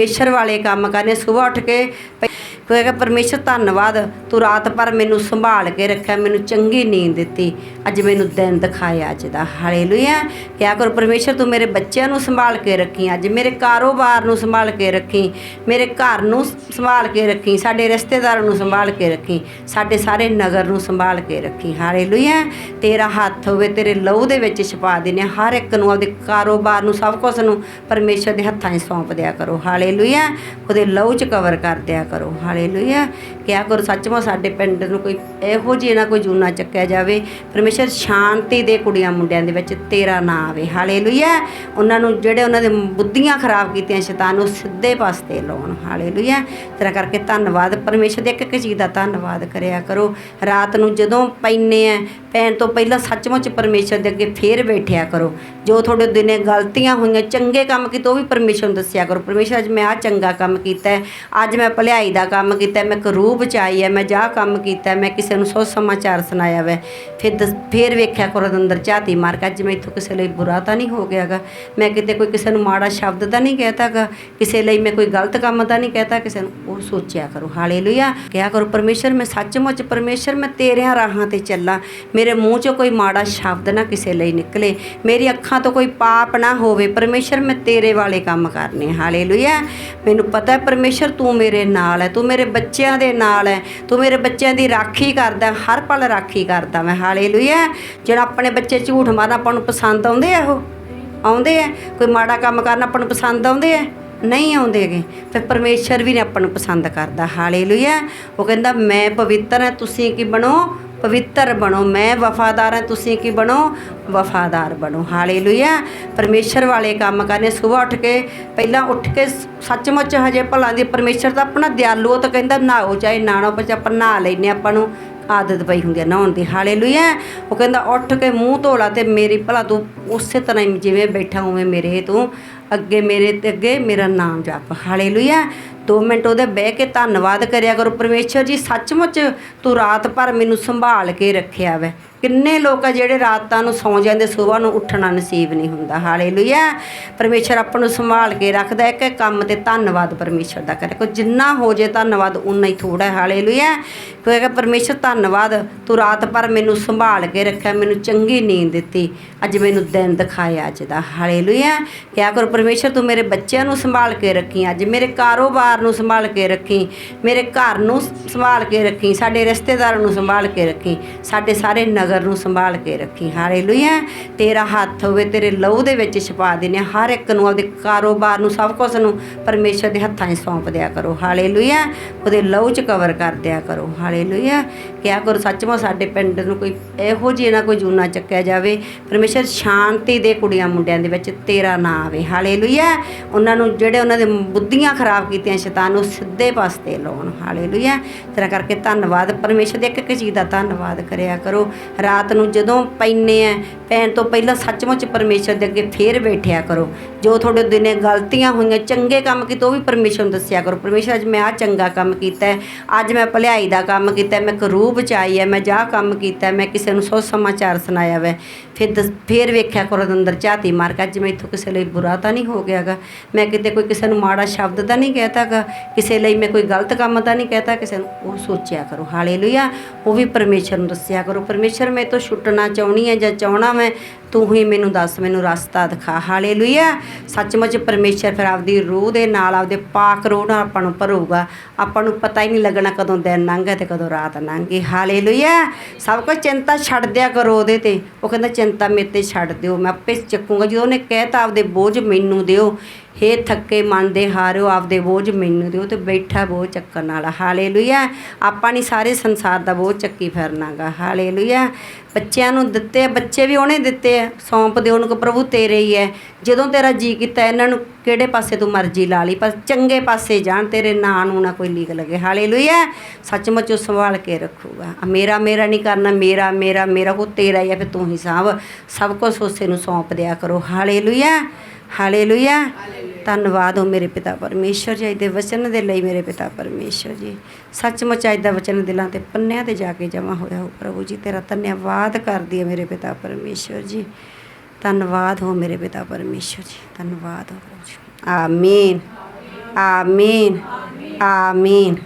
ਪਰਮੇਸ਼ਰ ਵਾਲੇ ਕੰਮ ਕਰਨੇ। ਸਵੇਰ ਉੱਠ ਕੇ ਤੂੰ ਕਹੇਗਾ ਪਰਮੇਸ਼ਰ, ਧੰਨਵਾਦ। ਤੂੰ ਰਾਤ ਭਰ ਮੈਨੂੰ ਸੰਭਾਲ ਕੇ ਰੱਖਿਆ, ਮੈਨੂੰ ਚੰਗੀ ਨੀਂਦ ਦਿੱਤੀ। ਅੱਜ ਮੈਨੂੰ ਦਿਨ ਦਿਖਾਇਆ ਅੱਜ ਦਾ। ਹਾਲੇਲੂਇਆ। ਕਿਆ ਕਰ, ਪਰਮੇਸ਼ਰ, ਤੂੰ ਮੇਰੇ ਬੱਚਿਆਂ ਨੂੰ ਸੰਭਾਲ ਕੇ ਰੱਖੀ, ਅੱਜ ਮੇਰੇ ਕਾਰੋਬਾਰ ਨੂੰ ਸੰਭਾਲ ਕੇ ਰੱਖੀ, ਮੇਰੇ ਘਰ ਨੂੰ ਸੰਭਾਲ ਕੇ ਰੱਖੀ, ਸਾਡੇ ਰਿਸ਼ਤੇਦਾਰਾਂ ਨੂੰ ਸੰਭਾਲ ਕੇ ਰੱਖੀ, ਸਾਡੇ ਸਾਰੇ ਨਗਰ ਨੂੰ ਸੰਭਾਲ ਕੇ ਰੱਖੀ। ਹਾਲੇਲੂਇਆ। ਤੇਰਾ ਹੱਥ ਹੋਵੇ, ਤੇਰੇ ਲਹੂ ਦੇ ਵਿੱਚ ਛਪਾ ਦੇਣੇ ਹਰ ਇੱਕ ਨੂੰ ਆਪਦੇ ਕਾਰੋਬਾਰ ਨੂੰ, ਸਭ ਕੁਝ ਨੂੰ ਪਰਮੇਸ਼ਰ ਦੇ ਹੱਥਾਂ 'ਚ ਸੌਂਪ ਦਿਆ ਕਰੋ। ਹਾਲੇਲੂਇਆ। ਉਹਦੇ ਲਹੂ 'ਚ ਕਵਰ ਕਰ ਦਿਆ ਕਰੋ। ਹਾਲੇਲੂਇਆ ਕਿਆ ਕਰੋ, ਸੱਚਮੁੱਚ ਸਾਡੇ ਪਿੰਡ ਨੂੰ ਕੋਈ ਇਹੋ ਜਿਹੀ ਨਾ ਕੋਈ ਜੂਨਾ ਚੱਕਿਆ ਜਾਵੇ। ਪਰਮੇਸ਼ਰ ਸ਼ਾਂਤੀ ਦੇ ਕੁੜੀਆਂ ਮੁੰਡਿਆਂ ਦੇ ਵਿੱਚ ਤੇਰਾ ਨਾਂ ਆਵੇ। ਹਾਲੇਲੂਇਆ। ਉਹਨਾਂ ਨੂੰ ਜਿਹੜੇ ਉਹਨਾਂ ਦੇ ਬੁੱਧੀਆਂ ਖਰਾਬ ਕੀਤੀਆਂ ਸ਼ੈਤਾਨ ਨੂੰ ਸਿੱਧੇ ਪਾਸੇ ਲਾਉਣ। ਹਾਲੇਲੂਇਆ। ਤੇਰਾ ਕਰਕੇ ਧੰਨਵਾਦ। ਪਰਮੇਸ਼ਰ ਦੇ ਇੱਕ ਇੱਕ ਚੀਜ਼ ਦਾ ਧੰਨਵਾਦ ਕਰਿਆ ਕਰੋ। ਰਾਤ ਨੂੰ ਜਦੋਂ ਪੈਨੇ ਆ, ਪੈਣ ਤੋਂ ਪਹਿਲਾਂ ਸੱਚਮੁੱਚ ਪਰਮੇਸ਼ਰ ਦੇ ਅੱਗੇ ਫੇਰ ਬੈਠਿਆ ਕਰੋ। ਜੋ ਤੁਹਾਡੇ ਦਿਨੇ ਗਲਤੀਆਂ ਹੋਈਆਂ, ਚੰਗੇ ਕੰਮ ਕੀਤੇ, ਉਹ ਵੀ ਪਰਮੇਸ਼ਰ ਨੂੰ ਦੱਸਿਆ ਕਰੋ। ਪਰਮੇਸ਼ਰ, ਅੱਜ ਮੈਂ ਆ ਚੰਗਾ ਕੰਮ ਕੀਤਾ ਅੱਜ ਮੈਂ ਭਲਾਈ ਦਾ ਕੰਮ ਕੀਤਾ ਹੈ, ਮੈਂ ਕਰੂਬ ਬਚਾਈ ਹੈ ਮੈਂ ਜਾ ਕੰਮ ਕੀਤਾ ਮੈਂ ਕਿਸੇ ਨੂੰ ਸੋ ਸਮਾਚਾਰ ਸੁਣਾਇਆ ਵੈ। ਫਿਰ ਫਿਰ ਵੇਖਿਆ ਕਰੋ ਅੰਦਰ ਝਾਤੀ ਮਾਰ ਕੇ ਅੱਜ ਮੈਂ ਇੱਥੋਂ ਕਿਸੇ ਲਈ ਬੁਰਾ ਤਾਂ ਨਹੀਂ ਹੋ ਗਿਆਗਾ। ਮੈਂ ਕਿਤੇ ਕੋਈ ਕਿਸੇ ਨੂੰ ਮਾੜਾ ਸ਼ਬਦ ਤਾਂ ਨਹੀਂ ਕਹਿਤਾਗਾ ਕਿਸੇ ਲਈ ਮੈਂ ਕੋਈ ਗਲਤ ਕੰਮ ਤਾਂ ਨਹੀਂ ਕਹਿਤਾ ਕਿਸੇ ਨੂੰ ਉਹ ਸੋਚਿਆ ਕਰੋ। ਹਾਲੇਲੂਇਆ। ਕਿਹਾ ਕਰੋ ਪਰਮੇਸ਼ਰ ਮੈਂ ਸੱਚਮੁੱਚ ਪਰਮੇਸ਼ਰ ਮੈਂ ਤੇਰਿਆਂ ਰਾਹਾਂ ਤੇ ਚੱਲਾਂ। ਮੇਰੇ ਮੂੰਹ 'ਚੋਂ ਕੋਈ ਮਾੜਾ ਸ਼ਬਦ ਨਾ ਕਿਸੇ ਲਈ ਨਿਕਲੇ। ਮੇਰੀ ਅੱਖਾਂ ਤੋਂ ਕੋਈ ਪਾਪ ਨਾ ਹੋਵੇ। ਪਰਮੇਸ਼ਰ ਮੈਂ ਤੇਰੇ ਵਾਲੇ ਕੰਮ ਕਰਨੇ ਹਾਲੇਲੂਇਆ। ਮੈਨੂੰ ਪਤਾ ਹੈ ਪਰਮੇਸ਼ਰ ਤੂੰ ਮੇਰੇ ਨਾਲ ਹੈ। ਤੂੰ ਮੇਰੇ ਬੱਚਿਆਂ ਦੇ ਨਾਲ ਹੈ, ਤੂੰ ਮੇਰੇ ਬੱਚਿਆਂ ਦੀ ਰਾਖੀ ਕਰਦਾ, ਹਰ ਪਲ ਰਾਖੀ ਕਰਦਾ ਮੈਂ, ਹਾਲੇਲੂਇਆ। ਜਿਹੜਾ ਆਪਣੇ ਬੱਚੇ ਝੂਠ ਮਾਰਨਾ ਆਪਾਂ ਨੂੰ ਪਸੰਦ ਆਉਂਦੇ ਆ ਉਹ? ਆਉਂਦੇ ਆ? ਕੋਈ ਮਾੜਾ ਕੰਮ ਕਰਨਾ ਆਪਾਂ ਨੂੰ ਪਸੰਦ ਆਉਂਦੇ ਆ? ਨਹੀਂ ਆਉਂਦੇਗੇ ਫਿਰ ਪਰਮੇਸ਼ਰ ਵੀ ਨੇ ਆਪਾਂ ਨੂੰ ਪਸੰਦ ਕਰਦਾ, ਹਾਲੇਲੂਇਆ। ਉਹ ਕਹਿੰਦਾ, ਮੈਂ ਪਵਿੱਤਰ ਹਾਂ, ਤੁਸੀਂ ਕੀ ਬਣੋ? ਪਵਿੱਤਰ ਬਣੋ, ਮੈਂ ਵਫਾਦਾਰ ਹਾਂ, ਤੁਸੀਂ ਕੀ ਬਣੋ? ਵਫਾਦਾਰ ਬਣੋ। ਹਾਲੇਲੂਇਆ। ਪਰਮੇਸ਼ਰ ਵਾਲੇ ਕੰਮ ਕਰਨੇ। ਸਵੇਰ ਉੱਠ ਕੇ, ਪਹਿਲਾਂ ਉੱਠ ਕੇ ਸੱਚਮੁੱਚ ਹਜੇ ਭਲਾ ਦੀ ਪਰਮੇਸ਼ਰ ਤਾਂ ਆਪਣਾ ਦਿਆਲੂ ਉਹ ਤਾਂ ਕਹਿੰਦਾ, ਨਹਾਓ ਚਾਹੇ ਨਾ ਪਰ ਆਪਾਂ ਨਹਾ ਲੈਨੇ ਆਪਾਂ ਨੂੰ ਆਦਤ ਪਈ ਹੁੰਦੀ ਹੈ ਨਹਾਉਣ ਦੀ। ਹਾਲੇਲੂਇਆ। ਉਹ ਕਹਿੰਦਾ, ਉੱਠ ਕੇ ਮੂੰਹ ਧੋਲਾ ਤੇ ਮੇਰੀ ਭਲਾ ਤੂੰ ਉਸੇ ਤਰ੍ਹਾਂ ਹੀ ਜਿਵੇਂ ਬੈਠਾ ਹੋਵੇਂ ਮੇਰੇ ਤੂੰ ਅੱਗੇ ਮੇਰੇ ਤੇ ਅੱਗੇ ਮੇਰਾ ਨਾਮ ਜਪ। ਹਾਲੇਲੂਇਆ। 2 ਮਿੰਟ ਉਹਦੇ ਬਹਿ ਕੇ ਧੰਨਵਾਦ ਕਰਿਆ ਕਰੋ। ਪਰਮੇਸ਼ਰ ਜੀ, ਸੱਚਮੁੱਚ ਤੂੰ ਰਾਤ ਭਰ ਮੈਨੂੰ ਸੰਭਾਲ ਕੇ ਰੱਖਿਆ ਵੈ। ਕਿੰਨੇ ਲੋਕ ਆ ਜਿਹੜੇ ਰਾਤਾਂ ਨੂੰ ਸੌਂ ਜਾਂਦੇ, ਸਵੇਰ ਨੂੰ ਉੱਠਣਾ ਨਸੀਬ ਨਹੀਂ ਹੁੰਦਾ। ਹਾਲੇਲੂਇਆ। ਪਰਮੇਸ਼ਰ ਆਪਾਂ ਨੂੰ ਸੰਭਾਲ ਕੇ ਰੱਖਦਾ ਇੱਕ ਇੱਕ ਕੰਮ ਤੇ ਧੰਨਵਾਦ ਪਰਮੇਸ਼ਰ ਦਾ ਕਰੇ। ਕੋ ਜਿੰਨਾ ਹੋ ਜੇ ਧੰਨਵਾਦ ਉਨਾ ਹੀ ਥੋੜਾ ਹੈ। ਹਾਲੇਲੂਇਆ। ਕਹੇਗਾ ਪਰਮੇਸ਼ਰ, ਧੰਨਵਾਦ। ਤੂੰ ਰਾਤ ਭਰ ਮੈਨੂੰ ਸੰਭਾਲ ਕੇ ਰੱਖਿਆ, ਮੈਨੂੰ ਚੰਗੀ ਨੀਂਦ ਦਿੱਤੀ। ਅੱਜ ਮੈਨੂੰ ਦਿਨ ਦਿਖਾਇਆ ਅੱਜ ਦਾ। ਹਾਲੇਲੂਇਆ। ਕਿਆ ਕਰੋ, ਪਰਮੇਸ਼ਰ, ਤੂੰ ਮੇਰੇ ਬੱਚਿਆਂ ਨੂੰ ਸੰਭਾਲ ਕੇ ਰੱਖੀ, ਅੱਜ ਮੇਰੇ ਕਾਰੋਬਾਰ ਨੂੰ ਸੰਭਾਲ ਕੇ ਰੱਖੀ, ਮੇਰੇ ਘਰ ਨੂੰ ਸੰਭਾਲ ਕੇ ਰੱਖੀ, ਸਾਡੇ ਰਿਸ਼ਤੇਦਾਰਾਂ ਨੂੰ ਸੰਭਾਲ ਕੇ ਰੱਖੀ, ਸਾਡੇ ਸਾਰੇ ਨਗਰ ਨੂੰ ਸੰਭਾਲ ਕੇ ਰੱਖੀ। ਹਾਲੇਲੂਇਆ। ਤੇਰਾ ਹੱਥ ਹੋਵੇ, ਤੇਰੇ ਲਹੂ ਦੇ ਵਿੱਚ ਛਪਾ ਦੇਣੇ ਹਰ ਇੱਕ ਨੂੰ ਆਪਦੇ ਕਾਰੋਬਾਰ ਨੂੰ, ਸਭ ਕੁਝ ਨੂੰ ਪਰਮੇਸ਼ਰ ਦੇ ਹੱਥਾਂ 'ਚ ਸੌਂਪ ਦਿਆ ਕਰੋ। ਹਾਲੇਲੂਇਆ। ਉਹਦੇ ਲਹੂ 'ਚ ਕਵਰ ਕਰ ਦਿਆ ਕਰੋ। ਹਾਲੇਲੂਇਆ। ਕਿਆ ਕਰੋ, ਸੱਚਮੁੱਚ ਸਾਡੇ ਪਿੰਡ ਨੂੰ ਕੋਈ ਇਹੋ ਜਿਹੀ ਨਾ ਕੋਈ ਜੂਨਾ ਚੱਕਿਆ ਜਾਵੇ। ਪਰਮੇਸ਼ਰ ਸ਼ਾਂਤੀ ਦੇ ਕੁੜੀਆਂ ਮੁੰਡਿਆਂ ਦੇ ਵਿੱਚ ਤੇਰਾ ਨਾਂ ਆਵੇ। ਹਾਲੇਲੂਇਆ। ਉਹਨਾਂ ਨੂੰ ਜਿਹੜੇ ਉਹਨਾਂ ਦੇ ਬੁੱਧੀਆਂ ਖਰਾਬ ਕੀਤੀਆਂ ਸ਼ੈਤਾਨ ਨੂੰ ਸਿੱਧੇ ਪਾਸੇ ਲਾਉਣ। ਹਾਲੇਲੂਇਆ। ਤੇਰਾ ਕਰਕੇ ਧੰਨਵਾਦ। ਪਰਮੇਸ਼ਰ ਦੇ ਇੱਕ ਇੱਕ ਚੀਜ਼ ਦਾ ਧੰਨਵਾਦ ਕਰਿਆ ਕਰੋ। ਰਾਤ ਨੂੰ ਜਦੋਂ ਪੈਨੇ ਆ ਪੈਣ ਤੋਂ ਪਹਿਲਾਂ ਸੱਚਮੁੱਚ ਪਰਮੇਸ਼ਰ ਦੇ ਅੱਗੇ ਫੇਰ ਬੈਠਿਆ ਕਰੋ। ਜੋ ਤੁਹਾਡੇ ਦਿਨੇ ਗਲਤੀਆਂ ਹੋਈਆਂ ਚੰਗੇ ਕੰਮ ਕੀਤੇ ਉਹ ਵੀ ਪਰਮੇਸ਼ਰ ਨੂੰ ਦੱਸਿਆ ਕਰੋ। ਪਰਮੇਸ਼ਰ ਅੱਜ ਮੈਂ ਆ ਚੰਗਾ ਕੰਮ ਕੀਤਾ ਅੱਜ ਮੈਂ ਭਲਾਈ ਦਾ ਕੰਮ ਕੀਤਾ ਹੈ, ਮੈਂ ਕਰੂਬ ਬਚਾਈ ਹੈ। ਮੈਂ ਜਾ ਕੰਮ ਕੀਤਾ ਮੈਂ ਕਿਸੇ ਨੂੰ ਸੋ ਸਮਾਚਾਰ ਸੁਣਾਇਆ ਵੈ। ਫਿਰ ਦਸ- ਫਿਰ ਵੇਖਿਆ ਕਰੋ ਅੰਦਰ ਝਾਤੀ ਮਾਰ ਕੇ ਅੱਜ ਮੈਂ ਇੱਥੋਂ ਕਿਸੇ ਲਈ ਬੁਰਾ ਤਾਂ ਨਹੀਂ ਹੋ ਗਿਆਗਾ ਮੈਂ ਕਿਤੇ ਕੋਈ ਕਿਸੇ ਨੂੰ ਮਾੜਾ ਸ਼ਬਦ ਤਾਂ ਨਹੀਂ ਕਹਿਤਾਗਾ ਕਿਸੇ ਲਈ ਮੈਂ ਕੋਈ ਗਲਤ ਕੰਮ ਤਾਂ ਨਹੀਂ ਕਹਿਤਾ। ਕਿਸੇ ਨੂੰ ਉਹ ਸੋਚਿਆ ਕਰੋ। ਹਾਲੇਲੂਇਆ। ਉਹ ਵੀ ਪਰਮੇਸ਼ਰ ਨੂੰ ਦੱਸਿਆ ਕਰੋ। ਪਰਮੇਸ਼ਰ ਮੈਂ ਤੋਂ ਛੁੱਟਣਾ ਚਾਹਣੀ ਹੈ ਜਾਂ ਚਾਹਣਾ ਮੈਂ, ਤੂੰ ਹੀ ਮੈਨੂੰ ਦੱਸ, ਮੈਨੂੰ ਰਸਤਾ ਦਿਖਾ। ਹਾਲੇਲੂਇਆ। ਸੱਚਮੁੱਚ ਪਰਮੇਸ਼ਰ ਫਿਰ ਆਪਦੀ ਰੂਹ ਦੇ ਨਾਲ ਆਪਦੇ ਪਾਕ ਰੂਹ ਨਾਲ ਆਪਾਂ ਨੂੰ ਭਰੂਗਾ। ਆਪਾਂ ਨੂੰ ਪਤਾ ਹੀ ਨਹੀਂ ਲੱਗਣਾ ਕਦੋਂ ਦਿਨ ਲੰਘ ਤੇ ਕਦੋਂ ਰਾਤ ਲੰਘ। ਗਈ ਹਾਲੇਲੂਇਆ। ਸਭ ਕੁਝ ਚਿੰਤਾ ਛੱਡ ਦਿਆ ਕਰੋ ਉਹਦੇ ਤੇ। ਉਹ ਕਹਿੰਦਾ, ਚਿੰਤਾ ਮੇਰੇ ਤੇ ਛੱਡ ਦਿਓ। ਮੈਂ ਆਪੇ ਚੱਕੂਗਾ। ਜਦੋਂ ਉਹਨੇ ਕਹਿਤਾ, ਆਪਦੇ ਬੋਝ ਮੈਨੂੰ ਦਿਓ। ਹੇ ਥੱਕੇ ਮਨ ਦੇ ਹਾਰਿਓ, ਆਪਦੇ ਬੋਝ ਮੈਨੂੰ ਦਿਓ ਤੇ ਬੈਠਾ ਬੋਝ ਚੱਕਣ ਵਾਲਾ। ਹਾਲੇਲੂਇਆ। ਆਪਾਂ ਨਹੀਂ ਸਾਰੇ ਸੰਸਾਰ ਦਾ ਬੋਝ ਚੱਕੀ ਫਿਰਨਾਗਾ। ਹਾਲੇਲੂਇਆ। ਬੱਚਿਆਂ ਨੂੰ ਦਿੱਤੇ ਬੱਚੇ ਵੀ ਉਹਨੇ ਦਿੱਤੇ ਆ। ਸੌਂਪ ਦਿਓ ਉਹਨੂੰ ਕਿ ਪ੍ਰਭੂ ਤੇਰੇ ਹੀ ਹੈ ਜਦੋਂ ਤੇਰਾ ਜੀ ਕੀਤਾ, ਇਹਨਾਂ ਨੂੰ ਕਿਹੜੇ ਪਾਸੇ ਤੂੰ ਮਰਜ਼ੀ ਲਾ ਲਈ, ਪਰ ਚੰਗੇ ਪਾਸੇ ਜਾਣ, ਤੇਰੇ ਨਾਂ ਨੂੰ ਨਾ ਕੋਈ ਲੀਕ ਲੱਗੇ। ਹਾਲੇਲੂਇਆ। ਸੱਚਮੁੱਚ ਉਹ ਸੰਭਾਲ ਕੇ ਰੱਖੂਗਾ। ਮੇਰਾ ਮੇਰਾ ਨਹੀਂ ਕਰਨਾ, ਮੇਰਾ ਮੇਰਾ ਮੇਰਾ ਕੋ ਤੇਰਾ ਹੀ ਹੈ ਫਿਰ ਤੂੰ ਹੀ ਸਾਂਭ। ਸਭ ਕੁਝ ਉਸੇ ਨੂੰ ਸੌਂਪ ਦਿਆ ਕਰੋ। ਹਾਲੇਲੂਇਆ। ਹਾਲੇਲੂਇਆ ਧੰਨਵਾਦ ਹੋ ਮੇਰੇ ਪਿਤਾ ਪਰਮੇਸ਼ਰ ਜੀ, ਅੱਜ ਦੇ ਵਚਨ ਦੇ ਲਈ ਮੇਰੇ ਪਿਤਾ ਪਰਮੇਸ਼ਰ ਜੀ। ਸੱਚਮੁੱਚ ਅੱਜ ਦਾ ਵਚਨ ਦਿਲਾਂ ਤੇ ਪੰਨਿਆਂ ਤੇ ਜਾ ਕੇ ਜਮਾ ਹੋਇਆ ਹੋ, ਪ੍ਰਭੂ ਜੀ, ਤੇਰਾ ਧੰਨਵਾਦ ਕਰਦੀ ਹੈ ਮੇਰੇ ਪਿਤਾ ਪਰਮੇਸ਼ਰ ਜੀ। ਧੰਨਵਾਦ ਹੋ ਮੇਰੇ ਪਿਤਾ ਪਰਮੇਸ਼ਰ ਜੀ, ਧੰਨਵਾਦ ਹੋ ਪ੍ਰਭੂ ਜੀ। ਆਮੀਨ ਆਮੀਨ ਆਮੀਨ